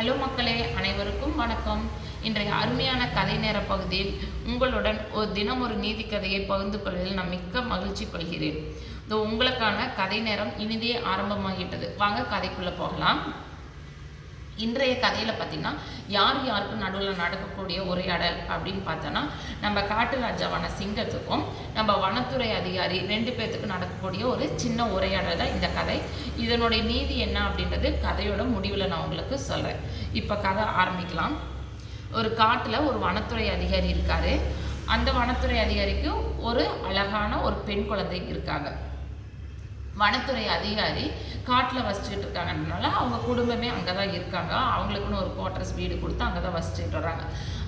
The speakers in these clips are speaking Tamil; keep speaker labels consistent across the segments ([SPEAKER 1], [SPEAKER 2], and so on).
[SPEAKER 1] ஹலோ மக்களே அனைவருக்கும் வணக்கம். இன்றைய அருமையான கதை நேர பகுதியில் உங்களுடன் ஒரு தினம் ஒரு நீதி கதையை பகிர்ந்து கொள்வதில் நான் மிக்க மகிழ்ச்சி கொள்கிறேன். இந்த உங்களுக்கான கதை நேரம் இனிதே ஆரம்பமாகிட்டது வாங்க கதைக்குள்ளே போகலாம். இன்றைய கதையில் பார்த்தீங்கன்னா யார் யாருக்கும் நடுவில் நடக்கக்கூடிய உரையாடல் அப்படின்னு பார்த்தோன்னா நம்ம காட்டு ராஜாவான சிங்கத்துக்கும் நம்ம வனத்துறை அதிகாரி ரெண்டு பேர்த்துக்கும் நடக்கக்கூடிய ஒரு சின்ன உரையாடல் தான் இந்த கதை. இதனுடைய நீதி என்ன அப்படின்றது கதையோட முடிவில் நான் உங்களுக்கு சொல்கிறேன் இப்போ கதை ஆரம்பிக்கலாம். ஒரு காட்டில் ஒரு வனத்துறை அதிகாரி இருக்காரு. அந்த வனத்துறை அதிகாரிக்கு ஒரு அழகான ஒரு பெண் குழந்தை இருக்காங்க. வனத்துறை அதிகாரி காட்டில் வசிச்சுக்கிட்டு இருக்காங்கன்றனால அவங்க குடும்பமே அங்கே தான் இருக்காங்க. அவங்களுக்குன்னு ஒரு குவார்ட்டர்ஸ் வீடு கொடுத்து அங்கே தான் வசிச்சுட்டு வர்றாங்க.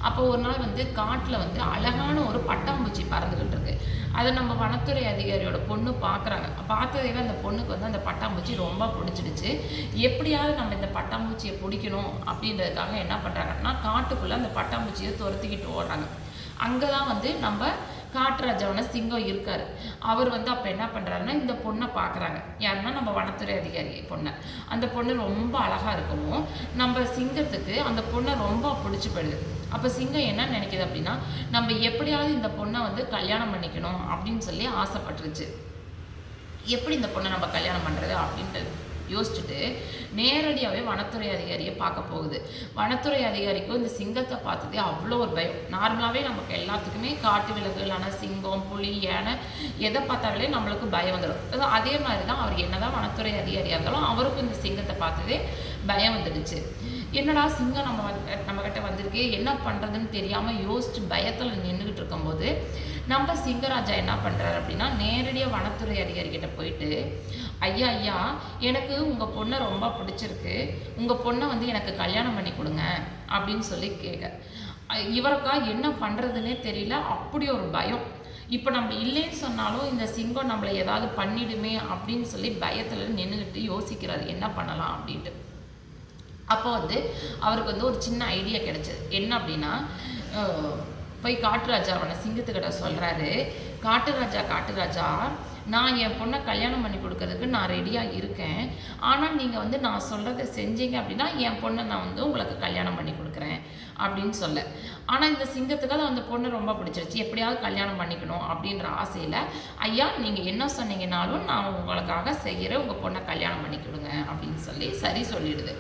[SPEAKER 1] அப்போ ஒரு நாள் வந்து காட்டில் வந்து அழகான ஒரு பட்டாம்பூச்சி பறந்துக்கிட்டு இருக்கு. அதை நம்ம வனத்துறை அதிகாரியோட பொண்ணு பார்க்குறாங்க பார்த்ததே அந்த பொண்ணுக்கு வந்து அந்த பட்டாம்பூச்சி ரொம்ப பிடிச்சிடுச்சு. எப்படியாவது நம்ம இந்த பட்டாம்பூச்சியை பிடிக்கணும் அப்படின்றதுக்காக என்ன பண்ணுறாங்கன்னா காட்டுக்குள்ளே அந்த பட்டாம்பூச்சியை துரத்திக்கிட்டு ஓடுறாங்க. அங்கே தான் வந்து நம்ம காட்டுராஜாவோட சிங்கம் இருக்கார். அவர் வந்து அப்போ என்ன பண்ணுறாருன்னா இந்த பொண்ணை பார்க்குறாங்க யாருன்னா நம்ம வனத்துறை அதிகாரி பொண்ணை. அந்த பொண்ணு ரொம்ப அழகாக இருக்கவும் நம்ம சிங்கத்துக்கு அந்த பொண்ணை ரொம்ப பிடிச்சி போயிடுது. அப்போ சிங்கம் என்ன நினைக்கிது அப்படின்னா நம்ம எப்படியாவது இந்த பொண்ணை வந்து கல்யாணம் பண்ணிக்கணும் அப்படின்னு சொல்லி ஆசைப்பட்டுருச்சு. எப்படி இந்த பொண்ணை நம்ம கல்யாணம் பண்ணுறது அப்படின்றது. யோசிச்சுட்டு நேரடியாகவே வனத்துறை அதிகாரியை பார்க்க போகுது. வனத்துறை அதிகாரிக்கும் இந்த சிங்கத்தை பார்த்ததே அவ்வளோ ஒரு பயம். நார்மலாகவே நமக்கு எல்லாத்துக்குமே காட்டு விலங்குகளான சிங்கம் புலி யானை எதை பார்த்தாலே நம்மளுக்கு பயம் வந்துடும் அதே மாதிரி தான் அவர் என்னதான் வனத்துறை அதிகாரியாக இருந்தாலும் அவருக்கும் இந்த சிங்கத்தை பார்த்ததே பயம் வந்துடுச்சு. என்னடா சிங்கம் நம்ம வந்து நம்மக்கிட்ட வந்திருக்கு என்ன பண்ணுறதுன்னு தெரியாமல் யோசிச்சு பயத்தில் நின்றுக்கிட்டு இருக்கும்போது நம்ம சிங்கராஜா என்ன பண்ணுறாரு அப்படின்னா நேரடியாக வனத்துறை அதிகாரிகிட்ட போயிட்டு ஐயா ஐயா எனக்கு உங்கள் பொண்ணை ரொம்ப பிடிச்சிருக்கு. உங்கள் பொண்ணை வந்து எனக்கு கல்யாணம் பண்ணி கொடுங்க அப்படின்னு சொல்லி கேட்க இவருக்கா என்ன பண்ணுறதுனே தெரியல. அப்படி ஒரு பயம். இப்போ நம்ம இல்லைன்னு சொன்னாலும் இந்த சிங்கம் நம்மளை ஏதாவது பண்ணிடுமே அப்படின்னு சொல்லி பயத்தில் நின்றுக்கிட்டு யோசிக்கிறாரு. என்ன பண்ணலாம் அப்படின்ட்டு. அப்போ வந்து அவருக்கு வந்து ஒரு சின்ன ஐடியா கிடைச்சது. என்ன அப்படின்னா போய் காட்டுராஜாவான சிங்கத்துக்கிட்ட சொல்கிறாரு காட்டுராஜா காட்டுராஜா நான் என் பொண்ணை கல்யாணம் பண்ணி கொடுக்கறதுக்கு நான் ரெடியாக இருக்கேன். ஆனால் நீங்கள் வந்து நான் சொல்கிறத செஞ்சீங்க அப்படின்னா என் பொண்ணை நான் வந்து உங்களுக்கு கல்யாணம் பண்ணி கொடுக்குறேன் அப்படின்னு சொல்ல. ஆனால் இந்த சிங்கத்துக்கு அது அந்த பொண்ணு ரொம்ப பிடிச்சிருச்சு. எப்படியாவது கல்யாணம் பண்ணிக்கணும் அப்படின்ற ஆசையில் ஐயா நீங்கள் என்ன சொன்னீங்கனாலும் நான் உங்களுக்காக செய்கிறேன் உங்கள் பொண்ணை கல்யாணம் பண்ணி கொடுங்க அப்படின்னு சொல்லி சரி சொல்லிடுது.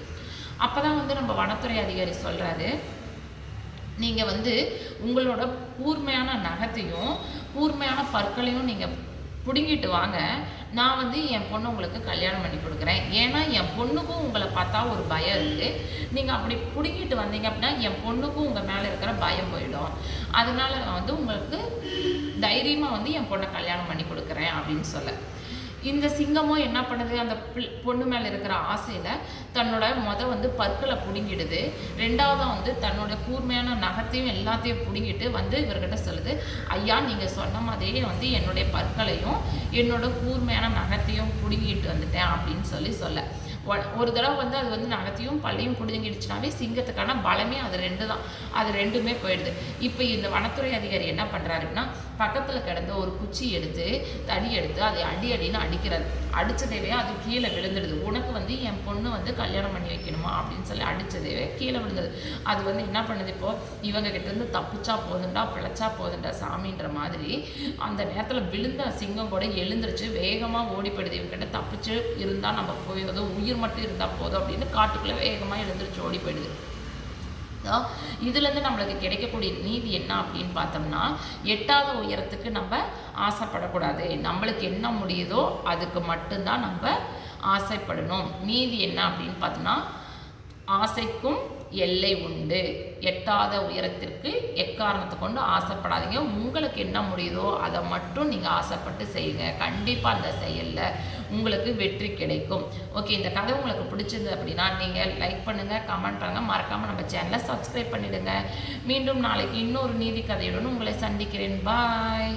[SPEAKER 1] அப்போ தான் வந்து நம்ம வனத்துறை அதிகாரி சொல்கிறாரு நீங்கள் வந்து உங்களோட கூர்மையான நகத்தையும் கூர்மையான பற்களையும் நீங்கள் பிடுங்கிட்டு வாங்க. நான் வந்து என் பொண்ணு உங்களுக்கு கல்யாணம் பண்ணி கொடுக்குறேன். ஏன்னா என் பொண்ணுக்கும் உங்களை பார்த்தா ஒரு பயம் இருக்குது நீங்கள் அப்படி பிடுங்கிட்டு வந்தீங்க அப்படின்னா என் பொண்ணுக்கும் உங்கள் மேலே இருக்கிற பயம் போயிடும். அதனால நான் வந்து உங்களுக்கு தைரியமாக வந்து என் பொண்ணை கல்யாணம் பண்ணி கொடுக்குறேன் அப்படின்னு சொல்ல. இந்த சிங்கமும் என்ன பண்ணுது? அந்த பொண்ணு மேலே இருக்கிற ஆசையில் தன்னோட மொத வந்து பற்களை பிடுங்கிடுது. ரெண்டாவதாக வந்து தன்னோட கூர்மையான நகத்தையும் எல்லாத்தையும் பிடுங்கிட்டு வந்து இவர்கிட்ட சொல்லுது ஐயா நீங்கள் சொன்ன மாதிரியே வந்து என்னுடைய பற்களையும் என்னோட கூர்மையான நகத்தையும் பிடுங்கிட்டு வந்துட்டேன் அப்படின்னு சொல்லி சொல்ல. ஒரு தடவை வந்து அது வந்து நகத்தையும் பள்ளியும் பிடுங்கிடுச்சுனாவே சிங்கத்துக்கான பலமே அது ரெண்டு தான் அது ரெண்டுமே போயிடுது. இப்போ இந்த வனத்துறை அதிகாரி என்ன பண்ணுறாருன்னா பக்கத்தில் கிடந்த ஒரு குச்சி எடுத்து தடி எடுத்து அதை அடி அடின்னு அடிக்கிறார் அடித்ததேவே அது கீழே விழுந்துடுது. உனக்கு வந்து என் பொண்ணு வந்து கல்யாணம் பண்ணி வைக்கணுமா? அப்படின்னு சொல்லி அடித்ததேவே கீழே விழுந்தது. அது வந்து என்ன பண்ணுது இப்போது இவங்க கிட்டேருந்து தப்பிச்சா போதுண்டா பிழைச்சா போதுண்டா சாமின்ற மாதிரி அந்த நேரத்தில் விழுந்த சிங்கம் கூட எழுந்துருச்சு வேகமாக ஓடிப்படுது இவங்ககிட்ட தப்பிச்சு இருந்தால் நம்ம போயிடுதோ உயிர் மட்டும் இருந்தால் போதும் அப்படின்னு காட்டுக்குள்ளே வேகமாக எழுந்துருச்சு ஓடி போயிடுது இதுலேருந்து நம்மளுக்கு கிடைக்கக்கூடிய நீதி என்ன அப்படின்னு பார்த்தோம்னா எட்டாவது உயரத்துக்கு நம்ம ஆசைப்படக்கூடாது. நம்மளுக்கு என்ன முடியுதோ அதுக்கு மட்டும்தான் நம்ம ஆசைப்படணும். நீதி என்ன அப்படின்னு பார்த்தோம்னா ஆசைக்கும் எல்லை உண்டு. எட்டாத உயரத்திற்கு எக்காரணத்தை கொண்டு ஆசைப்படாதீங்க. உங்களுக்கு என்ன முடியுதோ அதை மட்டும் நீங்கள் ஆசைப்பட்டு செய்யுங்க. கண்டிப்பாக அந்த செயலில் உங்களுக்கு வெற்றி கிடைக்கும். ஓகே இந்த கதை உங்களுக்கு பிடிச்சிருந்தது அப்படின்னா நீங்கள் லைக் பண்ணுங்கள் கமெண்ட் பண்ணுங்கள் மறக்காமல் நம்ம சேனலை சப்ஸ்கிரைப் பண்ணிவிடுங்க மீண்டும் நாளைக்கு இன்னொரு நீதி கதையுடன் உங்களை சந்திக்கிறேன். பாய்